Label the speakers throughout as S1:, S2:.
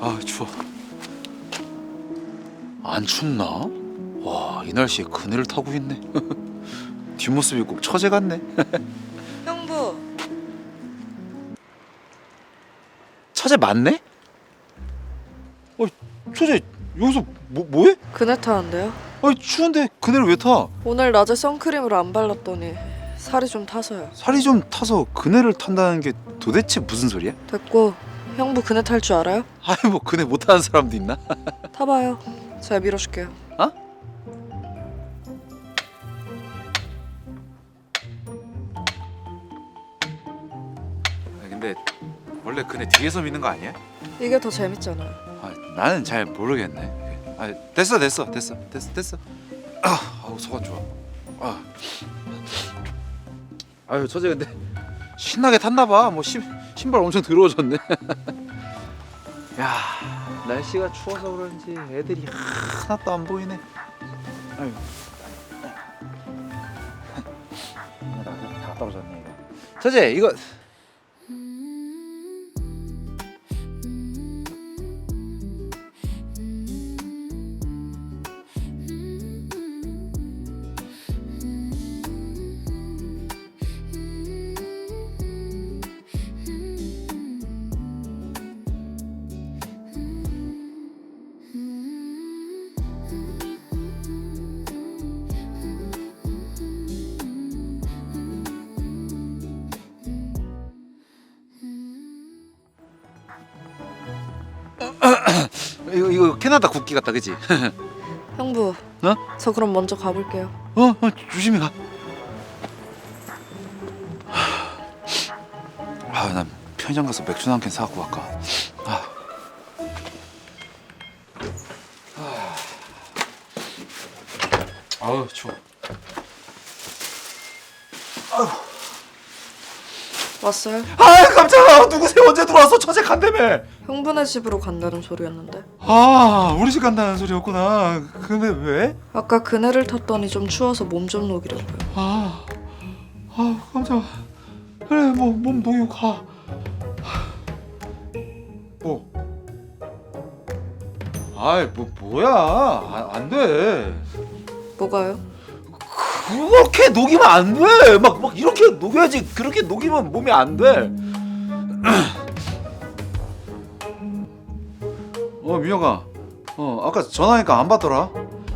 S1: 아 추워. 안 춥나? 와, 이 날씨에 그네를 타고 있네. 뒷모습이 꼭 처제 같네.
S2: 형부
S1: 처제 맞네? 어, 처제 여기서 뭐 뭐해?
S2: 그네 타는데요?
S1: 아니 추운데 그네를 왜 타?
S2: 오늘 낮에 선크림을 안 발랐더니 살이 좀 타서요
S1: 살이 좀 타서 그네를 탄다는 게 도대체 무슨 소리야?
S2: 됐고 형부 그네 탈 줄 알아요?
S1: 아니 뭐 그네 못 타는 사람도 있나?
S2: 타봐요 제가 밀어줄게요
S1: 아, 근데 원래 그네 뒤에서 미는 거 아니야?
S2: 이게 더 재밌잖아요
S1: 아, 나는 잘 모르겠네. 아, 됐어, 됐어, 됐어, 됐어, 됐어. 아, 아우 소가 좋아. 아, 아유 처제 근데 신나게 탔나 봐. 뭐 신, 신발 엄청 더러워졌네. 야, 날씨가 추워서 그런지 애들이 하나도 안 보이네. 아유. 다 떨어졌네 이거. 처제 이거 이거 이거 캐나다 국기 같다, 그지?
S2: 형부
S1: 어?
S2: 저 그럼 먼저 가볼게요
S1: 어, 어 조심히 가. 아, 난 편의점 가서 맥주 한 캔 사갖고 갈까. 아. 아. 아우 추워.
S2: 왔어요?
S1: 아 깜짝아 누구세요 언제 들어왔어 처제 간다며.
S2: 형부네 집으로 간다는 소리였는데
S1: 아 우리 집 간다는 소리였구나. 근데 왜?
S2: 아까 그네를 탔더니 좀 추워서 몸 좀 녹이려고요
S1: 아, 아 깜짝아. 그래 뭐 몸 녹이고 가. 뭐? 아이 뭐 뭐야? 안, 안 돼.
S2: 뭐가요?
S1: 그렇게 녹이면 안 돼. 막 막 이렇게 녹여야지. 그렇게 녹이면 몸이 안 돼. 어 민혁아. 어 아까 전화하니까 안 받더라.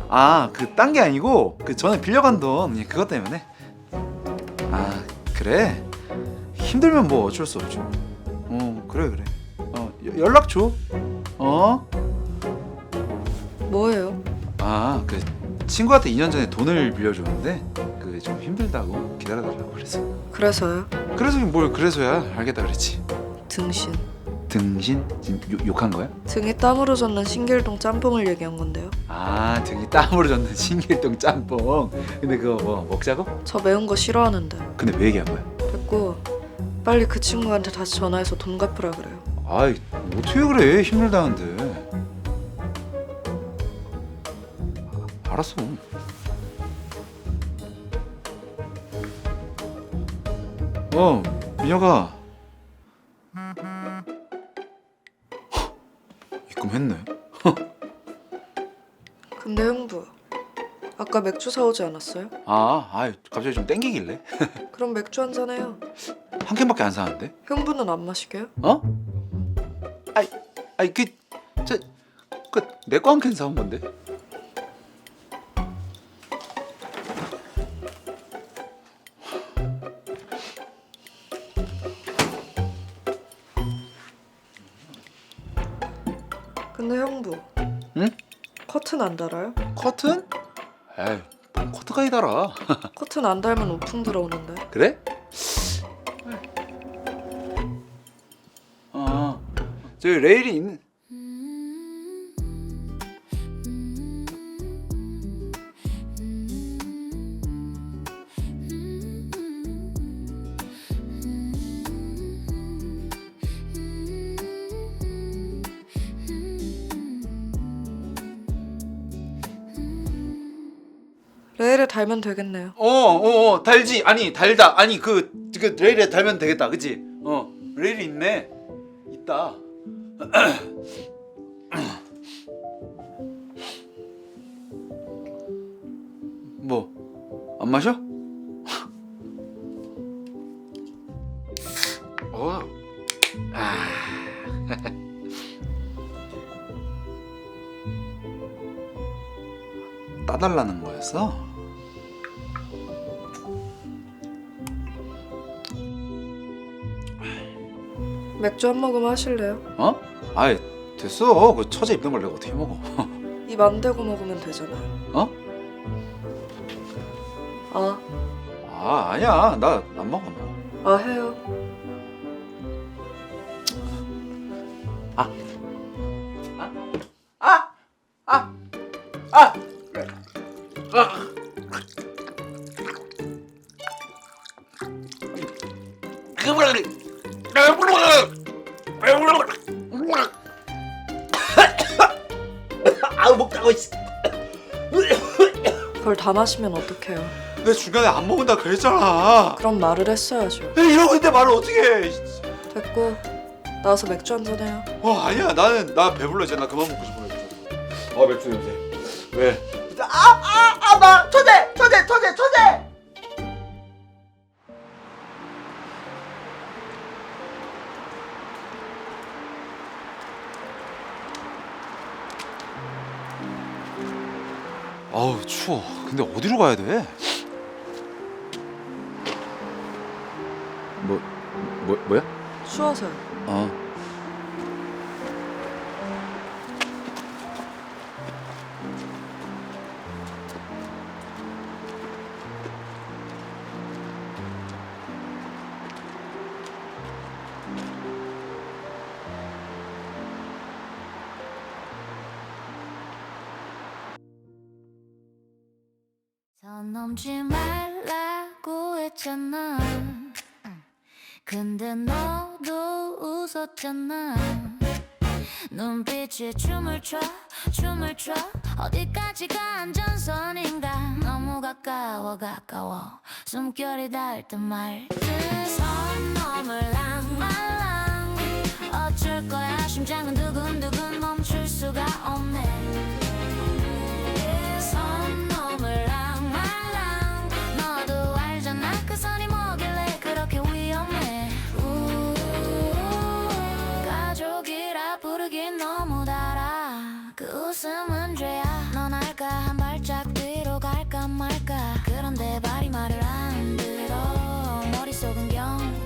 S1: 아 그 딴 게 아니고 그 전에 빌려간 돈 예, 그것 때문에. 아 그래. 힘들면 뭐 어쩔 수 없죠. 어 그래 그래. 어 여- 연락 줘. 어?
S2: 뭐예요?
S1: 아 그 친구한테 2년 전에 돈을 빌려줬는데 그좀 힘들다고 기다려달라고 그래서
S2: 그래서요?
S1: 그래서 뭘 그래서야 알겠다 그랬지.
S2: 등신.
S1: 등신? 지금 욕, 욕한 거야?
S2: 등에 땀으로 젖는 신길동 짬뽕을 얘기한 건데요.
S1: 아 등이 땀으로 젖는 신길동 짬뽕. 근데 그거 뭐 먹자고?
S2: 저 매운 거 싫어하는데.
S1: 근데 왜 얘기한 거야?
S2: 됐고 빨리 그 친구한테 다시 전화해서 돈 갚으라 그래요.
S1: 아이 어떻게 그래? 힘들다는데 알았어. 어 민혁아 입금했네.
S2: 근데 형부 아까 맥주 사오지 않았어요?
S1: 아, 아 갑자기 좀 땡기길래?
S2: 그럼 맥주 한 잔 해요.
S1: 한 캔밖에 안 사는데?
S2: 형부는 안 마시게요?
S1: 어? 아이 아이 그 저 그내 거 한 캔 사온 건데
S2: 근데 형부
S1: 응?
S2: 커튼 안 달아요?
S1: 커튼? 에이 뭔 커튼까지 달아
S2: 커튼 안 달면 우풍 들어오는데
S1: 그래? 어 저기 레일이 있는
S2: 레일에 달면 되겠네요.
S1: 어, 어, 어, 달지. 아니, 달다. 아니, 그, 그 레일에 달면 되겠다. 그치? 어, 레일 있네. 있다. 뭐, 안 마셔? 따달라는 거였어?
S2: 맥주 한 모금 하실래요?
S1: 어? 아이 됐어. 그 처제 입는 걸 내가 어떻게 먹어?
S2: 입 안 대고 먹으면 되잖아요.
S1: 어?
S2: 아,
S1: 아 아니야. 나 안 먹어. 안 먹어.
S2: 아 해요.
S1: 아! 아! 아! 아우 먹다고 있어.
S2: 그걸 다 마시면 어떡해요?
S1: 내 중간에 안 먹는다 그랬잖아.
S2: 그럼 말을 했어야죠.
S1: 이러고 있는데 말을 어떻게 해?
S2: 됐고 나와서 맥주 한잔 해요.
S1: 어 아니야 나는 나 배불러 이제 나 그만 먹고 싶어. 아 맥주 냄새. 왜?
S3: 아아아나 처제 처제 처제 처제
S1: 아우 추워. 근데 어디로 가야 돼? 뭐, 뭐 뭐야?
S2: 추워서요.
S1: 어.
S4: 선 넘지 말라고 했잖아. 근데 너도 웃었잖아. 눈빛이 춤을 춰 춤을 춰. 어디까지가 안전선인가? 너무 가까워 가까워. 숨결이 닿을 듯 말 듯. 선 넘을 랑 말랑. 어쩔 거야 심장은 두근두근 멈출 수가 없네 죄야. 넌 알까? 한 발짝 뒤로 갈까 말까? 그런데 발이 말을 안 들어. 머릿속은 경